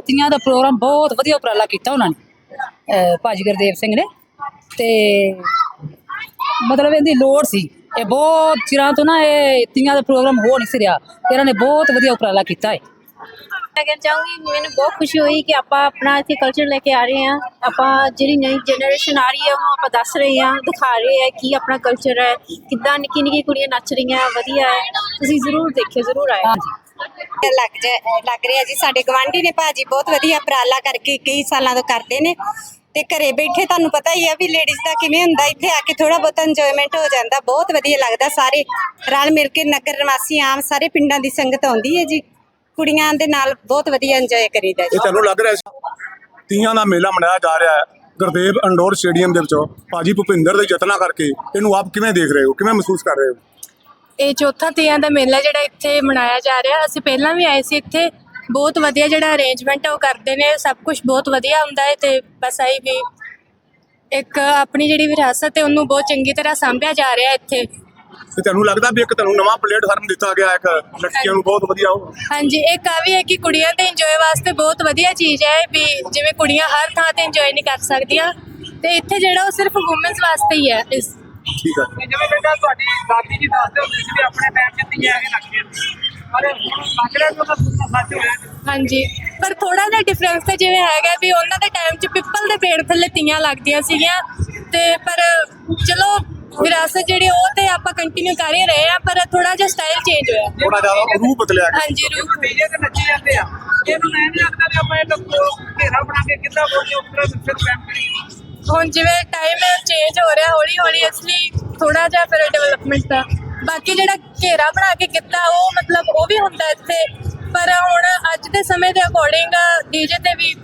ਤੀਆਂ ਦਾ programme ਬਹੁਤ ਵਧੀਆ ਉਪਰਾਲਾ ਕੀਤਾ ਉਹਨਾਂ ਨੇ ਭਾਜੀ ਗੁਰਦੇਵ ਸਿੰਘ ਨੇ ਤੇ ਮਤਲਬ ਇਹਦੀ ਲੋੜ ਸੀ। ਇਹ ਬਹੁਤ ਚਿਰਾਂ ਤੋਂ ਨਾ ਇਹ ਤੀਆਂ ਦਾ ਪ੍ਰੋਗਰਾਮ ਹੋ ਨਹੀਂ ਸੀ ਰਿਹਾ ਤੇ ਇਹਨਾਂ ਨੇ ਬਹੁਤ ਵਧੀਆ ਉਪਰਾਲਾ ਕੀਤਾ ਹੈ ਮੈਂ ਕਹਿਣਾ ਚਾਹੂੰਗੀ ਮੈਨੂੰ ਬਹੁਤ ਖੁਸ਼ੀ ਹੋਈ ਕਿ ਆਪਾਂ ਆਪਣਾ ਇੱਥੇ ਕਲਚਰ ਲੈ ਕੇ ਆ ਰਹੇ ਹਾਂ। ਆਪਾਂ ਜਿਹੜੀ ਨਵੀਂ ਜਨਰੇਸ਼ਨ ਆ ਰਹੀ ਹੈ ਉਹਨੂੰ ਆਪਾਂ ਦੱਸ ਰਹੇ ਹਾਂ ਦਿਖਾ ਰਹੇ ਹਾਂ ਕੀ ਆਪਣਾ ਕਲਚਰ ਹੈ ਕਿੱਦਾਂ ਨਿੱਕੀ ਨਿੱਕੀ ਕੁੜੀਆਂ ਨੱਚ ਰਹੀਆਂ ਵਧੀਆ ਹੈ। ਤੁਸੀਂ ਜ਼ਰੂਰ ਦੇਖਿਓ ਜ਼ਰੂਰ ਆਇਓ। ਲੱਗ ਜਾ ਲੱਗ ਰਿਹਾ ਜੀ। ਸਾਡੇ ਗਵਾਂਢੀ ਨੇ ਭਾਜੀ ਬਹੁਤ ਵਧੀਆ ਉਪਰਾਲਾ ਕਰਕੇ ਕਈ ਸਾਲਾਂ ਤੋਂ ਕਰਦੇ ਨੇ। ਤੇ ਘਰੇ ਬੈਠੇ ਤੁਹਾਨੂੰ ਪਤਾ ਹੀ ਆ ਵੀ ਲੇਡੀਜ਼ ਦਾ ਕਿਵੇਂ ਹੁੰਦਾ। ਇੱਥੇ ਆ ਕੇ ਥੋੜਾ ਬਹੁਤ ਇੰਜੋਇਮੈਂਟ ਹੋ ਜਾਂਦਾ। ਬਹੁਤ ਵਧੀਆ ਲੱਗਦਾ। ਸਾਰੇ ਰਲ ਮਿਲ ਕੇ ਨਗਰ ਨਿਵਾਸੀ ਆਮ ਸਾਰੇ ਪਿੰਡਾਂ ਦੀ ਸੰਗਤ ਆਉਂਦੀ ਹੈ ਜੀ। ਕੁੜੀਆਂ ਦੇ ਨਾਲ ਬਹੁਤ ਵਧੀਆ ਇੰਜੋਏ ਕਰੀਦਾ ਜੀ। ਇਹ ਤੁਹਾਨੂੰ ਲੱਗ ਰਿਹਾ ਸੀ? ਤੀਆਂ ਦਾ ਮੇਲਾ ਮਨਾਇਆ ਜਾ ਰਿਹਾ ਹੈ। ਗੁਰਦੇਵ ਇੰਡੋਰ ਸਟੇਡੀਅਮ ਦੇ ਵਿੱਚੋਂ। ਭਾਜੀ ਭੁਪਿੰਦਰ ਦੇ ਯਤਨਾਂ ਕਰਕੇ ਇਹਨੂੰ ਆਪ ਕਿਵੇਂ ਦੇਖ ਰਹੇ ਹੋ? ਕਿਵੇਂ ਮਹਿਸੂਸ ਕਰ ਰਹੇ ਹੋ? ਇਹ ਚੌਥਾ ਤੀਆਂ ਦਾ ਮੇਲਾ ਜਿਹੜਾ ਇੱਥੇ ਮਨਾਇਆ ਜਾ ਰਿਹਾ। ਅਸੀਂ ਪਹਿਲਾਂ ਵੀ ਆਏ ਸੀ ਇੱਥੇ। ਬਹੁਤ ਵਧੀਆ ਜਿਹੜਾ ਅਰੇਂਜਮੈਂਟ ਉਹ ਕਰਦੇ ਨੇ। ਸਭ ਕੁਝ ਬਹੁਤ ਵਧੀਆ ਹੁੰਦਾ ਹੈ ਤੇ ਬਸ ਆਈ ਵੀ ਇੱਕ ਆਪਣੀ ਜਿਹੜੀ ਵਿਰਾਸਤ ਹੈ ਉਹਨੂੰ ਬਹੁਤ ਚੰਗੀ ਤਰ੍ਹਾਂ ਸਾਂਭਿਆ ਜਾ ਰਿਹਾ ਇੱਥੇ। ਤੇ ਤੁਹਾਨੂੰ ਲੱਗਦਾ ਵੀ ਇੱਕ ਤੁਹਾਨੂੰ ਨਵਾਂ ਪਲੇਟਫਾਰਮ ਦਿੱਤਾ ਗਿਆ ਇੱਕ ਲੜਕੀਆਂ ਨੂੰ ਬਹੁਤ ਵਧੀਆ ਹੋ ਹਾਂਜੀ ਇੱਕ ਆ ਵੀ ਹੈ ਕਿ ਕੁੜੀਆਂ ਦੇ ਇੰਜੋਏ ਵਾਸਤੇ ਬਹੁਤ ਵਧੀਆ ਚੀਜ਼ ਹੈ ਵੀ ਜਿਵੇਂ ਕੁੜੀਆਂ ਹਰ ਥਾਂ ਤੇ ਇੰਜੋਏ ਨਹੀਂ ਕਰ ਸਕਦੀਆਂ। ਤੇ ਇੱਥੇ ਜਿਹੜਾ ਉਹ ਸਿਰਫ ਔਮਨਸ ਵਾਸਤੇ ਹੀ ਹੈ ਇਸ ਠੀਕ ਹੈ ਜਿਵੇਂ ਬੇਟਾ ਤੁਹਾਡੀ ਦਾਦੀ ਜੀ ਦੱਸਦੇ ਹੁੰਦੇ ਸੀ ਵੀ ਆਪਣੇ ਟਾਈਮ 'ਚ ਤੀਆਂ ਇਹ ਲੱਗਦੀਆਂ ਸੀ। ਪਰ ਹੁਣ ਲੱਗ ਰਿਹਾ ਕਿ ਉਹਦਾ ਸੁਣਨਾ ਸੱਚ ਹੋਇਆ। ਹਾਂਜੀ। ਪਰ ਥੋੜਾ ਜਿਹਾ ਡਿਫਰੈਂਸ ਤਾਂ ਜਿਵੇਂ ਹੈਗਾ ਵੀ ਉਹਨਾਂ ਦੇ ਟਾਈਮ 'ਚ ਪਿੱਪਲ ਦੇ ਪੇੜ ਥੱਲੇ ਤੀਆਂ ਲੱਗਦੀਆਂ ਸੀਗੀਆਂ। ਤੇ ਪਰ ਚਲੋ ਵਿਰਾਸਤ ਜਿਹੜੀ ਉਹ ਤੇ ਆਪਾਂ ਕੰਟੀਨਿਊ ਕਰ ਹੀ ਰਹੇ ਆ ਪਰ ਥੋੜਾ ਜਿਹਾ ਸਟਾਈਲ ਚੇਂਜ ਹੋਇਆ। ਥੋੜਾ ਜ਼ਿਆਦਾ ਰੂਪ ਬਦਲਿਆ। ਗਿਆ ਹਾਂਜੀ ਰੂਪ। ਡੀਜੇ ਤੇ ਨੱਚੀ ਜਾਂਦੇ ਆ। ਇਹਨੂੰ ਐਂ ਨਹੀਂ ਲੱਗਦਾ ਵੀ ਆਪਾਂ ਇਹ ਲੋਕੋ ਘੇਰਾ ਬਣਾ ਕੇ ਕਿੱਦਾਂ ਤਰ੍ਹਾਂ ਫਿਰ ਪੈਮ ਕਰੀਏ ਹੁਣ ਜਿਵੇਂ ਟਾਈਮ ਚੇਂਜ ਹੋ ਰਿਹਾ ਹੌਲੀ ਹੌਲੀ ਇਸ ਲਈ ਥੋੜਾ ਜਿਹਾ ਫਿਰ ਡਿਵੈਲਪਮੈਂਟ ਦਾ। ਬਾਕੀ ਜਿਹੜਾ ਘੇਰਾ ਬਣਾ ਕੇ ਕੀਤਾ ਉਹ ਮਤਲਬ ਉਹ ਵੀ ਹੁੰਦਾ ਇੱਥੇ। ਪਰ ਹੁਣ ਅੱਜ ਦੇ ਸਮੇਂ ਦੇ ਅਕੋਰਡਿੰਗ ਡੀਜੇ ਤੇ ਵੀ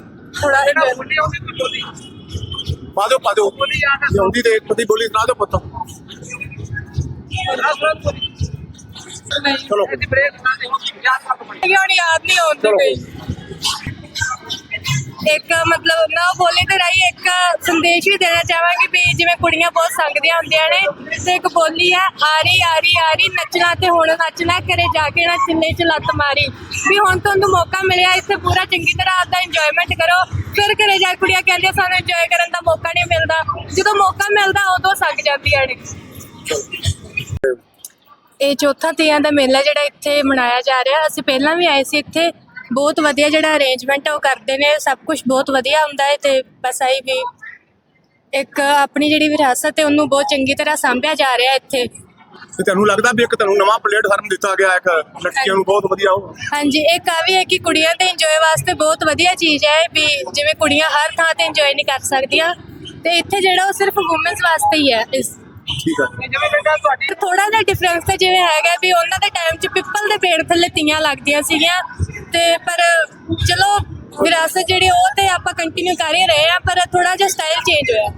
ਥੋੜਾ ਬੋਲੀ ਪਾ ਦਿਓ ਪਾ ਦਿਓ। ਇੱਕ ਦੀ ਬੋਲੀ ਸੁਣਾ ਦਿਓ ਪੁੱਤ। ਚਲੋ। ਇਹਦੀ ਬ੍ਰੇਕ ਸੁਣਾ ਦੇ ਹੁਣ ਯਾਦ ਨਹੀਂ ਆਉਂਦੀ। ਕੋਈ। ਇੱਕ ਮਤਲਬ ਨਾ ਬੋਲੇ ਤੇ ਰਾਈ ਇੱਕ ਸੰਦੇਸ਼ ਵੀ ਦੇਣਾ ਚਾਹਾਂਗੀ ਵੀ ਜਿਵੇਂ ਕੁੜੀਆਂ ਬਹੁਤ ਸੰਗਦੀਆਂ ਹੁੰਦੀਆਂ ਨੇ ਤੇ ਇੱਕ ਬੋਲੀ ਆ ਆਰੀ ਆਰੀ ਆਰੀ, ਨੱਚਣਾ ਤੇ ਹੁਣ ਨੱਚਣਾ ਕਰੇ ਜਾ ਕੇ ਨਾ ਚਿੰਨੇ ਚ ਲੱਤ ਮਾਰੀ। ਵੀ ਹੁਣ ਤੁਹਾਨੂੰ ਮੌਕਾ ਮਿਲਿਆ, ਇੱਥੇ ਪੂਰਾ ਚੰਗੀ ਤਰ੍ਹਾਂ ਆਪਦਾ ਇੰਜੋਇਮੈਂਟ ਕਰੋ। ਫਿਰ ਘਰੇ ਜਾ ਕੁੜੀਆਂ ਕਹਿੰਦੀਆਂ, ਸਾਨੂੰ ਇੰਜੋਏ ਕਰਨ ਦਾ ਮੌਕਾ ਨਹੀਂ ਮਿਲਦਾ। ਜਦੋਂ ਮੌਕਾ ਮਿਲਦਾ, ਉਦੋਂ ਸੱਕ ਜਾਂਦੀਆਂ ਨੇ। ਇਹ ਚੌਥਾ ਤੀਆਂ ਦਾ ਮੇਲਾ ਜਿਹੜਾ ਇੱਥੇ ਮਨਾਇਆ ਜਾ ਰਿਹਾ। ਅਸੀਂ ਪਹਿਲਾਂ ਵੀ ਆਏ ਸੀ ਇੱਥੇ। ਬਹੁਤ ਵਧੀਆ ਜਿਹੜਾ ਅਰੇਂਜਮੈਂਟ ਉਹ ਕਰਦੇ ਨੇ ਸਭ ਕੁਝ ਬਹੁਤ ਵਧੀਆ ਹੁੰਦਾ ਹੈ ਤੇ ਬਸ ਆਈ ਵੀ ਇੱਕ ਆਪਣੀ ਜਿਹੜੀ ਵਿਰਾਸਤ ਹੈ ਉਹਨੂੰ ਬਹੁਤ ਚੰਗੀ ਤਰ੍ਹਾਂ ਸਾਂਭਿਆ ਜਾ ਰਿਹਾ ਇੱਥੇ। ਤੇ ਤੁਹਾਨੂੰ ਲੱਗਦਾ ਵੀ ਇੱਕ ਤੁਹਾਨੂੰ ਨਵਾਂ ਪਲੇਟਫਾਰਮ ਦਿੱਤਾ ਗਿਆ ਇੱਕ ਲੜਕੀਆਂ ਨੂੰ ਬਹੁਤ ਵਧੀਆ ਹੋ ਹਾਂਜੀ ਇੱਕ ਆ ਵੀ ਹੈ ਕਿ ਕੁੜੀਆਂ ਦੇ ਇੰਜੋਏ ਵਾਸਤੇ ਬਹੁਤ ਵਧੀਆ ਚੀਜ਼ ਹੈ ਵੀ ਜਿਵੇਂ ਕੁੜੀਆਂ ਹਰ ਥਾਂ ਤੇ ਇੰਜੋਏ ਨਹੀਂ ਕਰ ਸਕਦੀਆਂ ਤੇ ਇੱਥੇ ਜਿਹੜਾ ਉਹ ਸਿਰਫ ਔਮਨਸ ਵਾਸਤੇ ਹੀ ਹੈ ਇਸ ਠੀਕ ਹੈ ਜਿਵੇਂ ਬੇਟਾ ਤੁਹਾਡੀ ਥੋੜਾ ਜਿਹਾ ਡਿਫਰੈਂਸ ਤਾਂ ਜਿਵੇਂ ਹੈਗਾ ਵੀ ਉਹਨਾਂ ਦੇ ਟਾਈਮ 'ਚ ਪਿੱਪਲ ਦੇ ਪੇੜ ਥੱਲੇ ਤੀਆਂ ਲੱਗਦੀਆਂ ਸੀਗੀਆਂ। ਤੇ ਪਰ ਚਲੋ ਵਿਰਾਸਤ ਜਿਹੜੀ ਉਹ ਤੇ ਆਪਾਂ ਕੰਟੀਨਿਊ ਕਰ ਹੀ ਰਹੇ ਆ ਪਰ ਥੋੜਾ ਜਿਹਾ ਸਟਾਈਲ ਚੇਂਜ ਹੋਇਆ।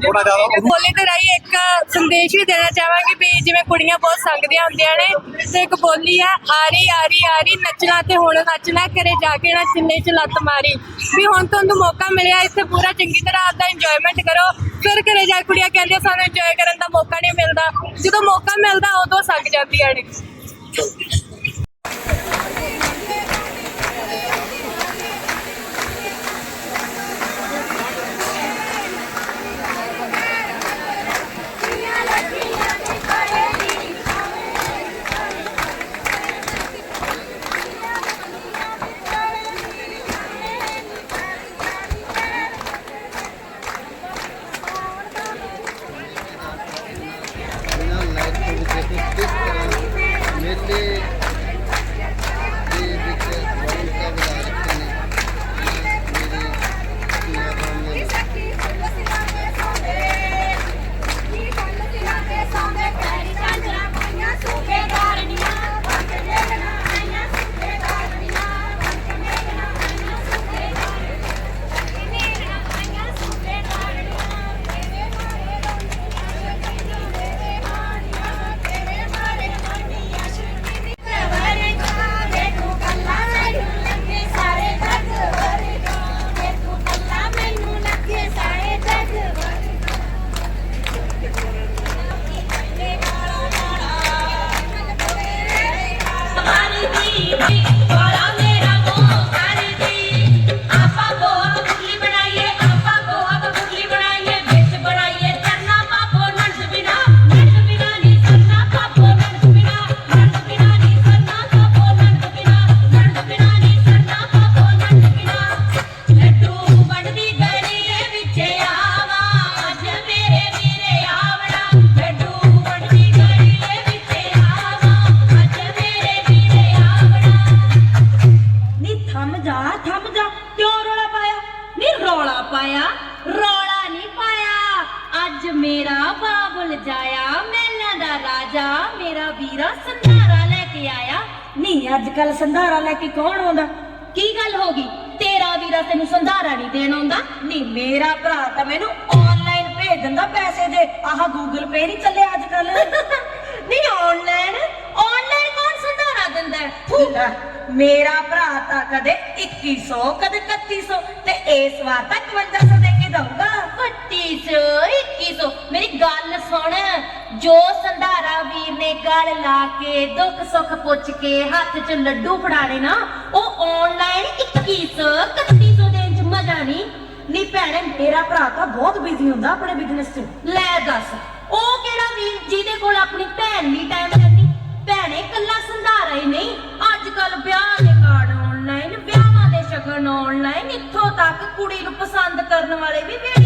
ਬੋਲੇ ਤੇ ਰਾਈ ਇੱਕ ਸੰਦੇਸ਼ ਵੀ ਦੇਣਾ ਚਾਹਾਂਗੀ ਵੀ ਜਿਵੇਂ ਕੁੜੀਆਂ ਬਹੁਤ ਸੰਗਦੀਆਂ ਹੁੰਦੀਆਂ ਨੇ ਤੇ ਇੱਕ ਬੋਲੀ ਆ ਆਰੀ ਆਰੀ ਆਰੀ ਨੱਚਣਾ ਤੇ ਹੁਣ ਨੱਚਣਾ ਕਰੇ ਜਾ ਕੇ ਨਾ ਚਿੰਨੇ ਚ ਲੱਤ ਮਾਰੀ। ਵੀ ਹੁਣ ਤੁਹਾਨੂੰ ਮੌਕਾ ਮਿਲਿਆ ਇੱਥੇ ਪੂਰਾ ਚੰਗੀ ਤਰ੍ਹਾਂ ਆਪਦਾ ਇੰਜੋਇਮੈਂਟ ਕਰੋ। ਫਿਰ ਘਰੇ ਜਾ ਕੁੜੀਆਂ ਕਹਿੰਦੀਆਂ ਸਾਨੂੰ ਇੰਜੋਏ ਕਰਨ ਦਾ ਮੌਕਾ ਨਹੀਂ ਮਿਲਦਾ। ਜਦੋਂ ਮੌਕਾ ਮਿਲਦਾ ਉਦੋਂ ਸੱਕ ਜਾਂਦੀਆਂ ਨੇ। ਪਾਇਆ, ਰੌਲਾ ਨਹੀਂ ਪਾਇਆ। ਅੱਜ ਮੇਰਾ ਬਾਬੁਲ ਜਾਇਆ, ਮੈਨਾਂ ਦਾ ਰਾਜਾ। ਮੇਰਾ ਵੀਰਾ ਸੰਧਾਰਾ ਲੈ ਕੇ ਆਇਆ। ਨਹੀਂ, ਅੱਜ ਕੱਲ ਸੰਧਾਰਾ ਲੈ ਕੇ ਕੌਣ ਆਉਂਦਾ? ਕੀ ਗੱਲ ਹੋ ਗਈ? ਤੇਰਾ ਵੀਰਾ ਤੈਨੂੰ ਸੰਧਾਰਾ ਨਹੀਂ ਦੇਣ ਆਉਂਦਾ? ਨਹੀਂ, ਮੇਰਾ ਭਰਾ ਤਾਂ ਮੈਨੂੰ ਆਨਲਾਈਨ ਭੇਜ ਦਿੰਦਾ ਪੈਸੇ ਦੇ। ਆਹ ਗੂਗਲ ਪੇ ਨਹੀਂ ਚੱਲੇ ਅੱਜ ਕੱਲ ਨਹੀਂ ਆਨਲਾਈਨ ਹੈ? ਲੈ, ਮੇਰਾ ਭਰਾ ਤਾਂ ਕਦੇ 2100 ਕਦੇ 3100 ਤੇ ਇਸ ਵਾਰ ਤਾਂ 5100 ਦੇ ਕੇ ਦਊਗਾ। 3100 2100 ਮੇਰੀ ਗੱਲ ਸੁਣ ਜੋ ਸੰਧਾਰਾ ਵੀਰ ਨੇ ਗਲ ਲਾ ਕੇ ਦੁੱਖ ਸੁੱਖ ਪੁੱਛ ਕੇ ਹੱਥ 'ਚ ਲੱਡੂ ਫੜਾਣੇ ਨਾ ਉਹ ਆਨਲਾਈਨ 2100 3100 ਦੇ ਚ ਮਜ਼ਾ ਨਹੀਂ। ਨਹੀਂ ਭੈਣੇ ਮੇਰਾ ਭਰਾ ਤਾਂ ਬਹੁਤ ਬਿਜ਼ੀ ਹੁੰਦਾ ਆਪਣੇ ਬਿਜ਼ਨਸ 'ਚ। ਲੈ ਦੱਸ ਬਣਾਉਣ ਵਿਆਹਾਂ ਇੱਥੋਂ ਤੱਕ ਕੁੜੀ ਨੂੰ ਪਸੰਦ ਕਰਨ ਵਾਲੇ ਵੀ ਵੀਡੀਓ